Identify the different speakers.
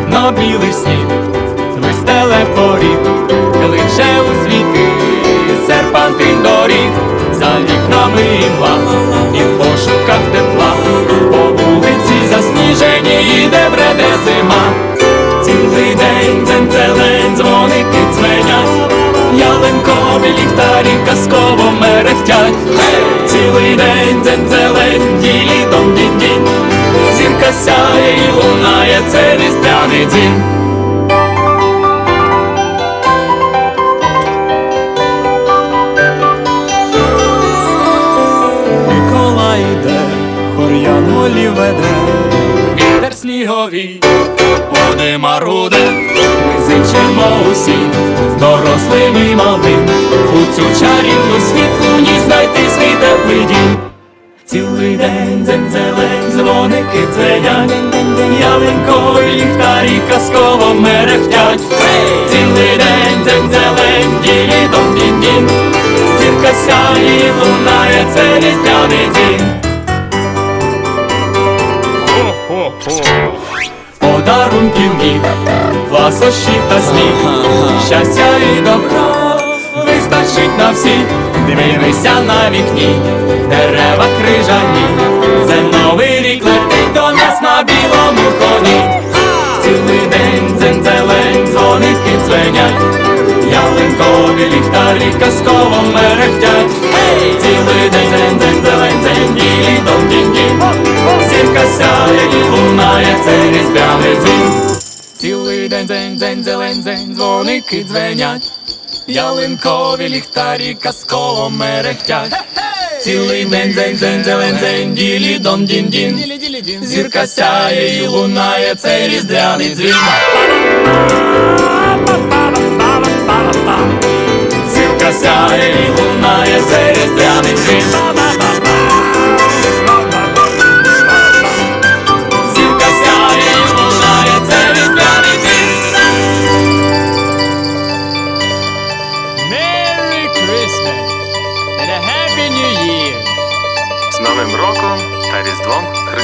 Speaker 1: білий сніг, вистеле поріг, кличе у світи, серпантин доріг, за вікнами імла, і в пошуках тепла, по вулиці засніжені їде бреде зима. Цілий день дзень-зелень, дзвоники дзвенять, ялинкові ліхтарі казково мерехтять. Цілий день дзень-зелень, ділі дзвін. Микола йде, хор'ян волі веде, вітер сніговий, води маруде, ми зичимо усі, дорослим і малим, у цю чарівну світлу ні знайти свій теплий дім. Цілий день дзень-зелень, дзвоники дзвенять, ялинкові ліхтарі казково мерехтять. Цілий день дзень-зелень, ділі дом дін дін Зірка сяє і лунає, це різдвяний дім. Подарунків міг, ласощі та сміх, щастя і добра вистачить на всіх. Дивися на вікні, дерева крижані, це новий рік летить до нас на білому коні. Цілий день дзень-зелень, дзвоники дзвенять, ялинкові ліхтарі казково мерехтять. Цілий день дзень-дзень-зелень, дзень ділі дом дінь дінь Зірка сяє і лунає, це різдвяний дзвін. Цілий день дзень дзень зелень дзень дзвоники дзвенять, ялинкові ліхтарі казково мерехтять. Цілий день дзень дзень зелень дзень ділі дон дін дін Зірка сяє і лунає, цей різдвяний дзвін. Зірка сяє і лунає, це
Speaker 2: Merry Christmas and a Happy New Year!
Speaker 3: З Новим роком та Різдвом Христовим!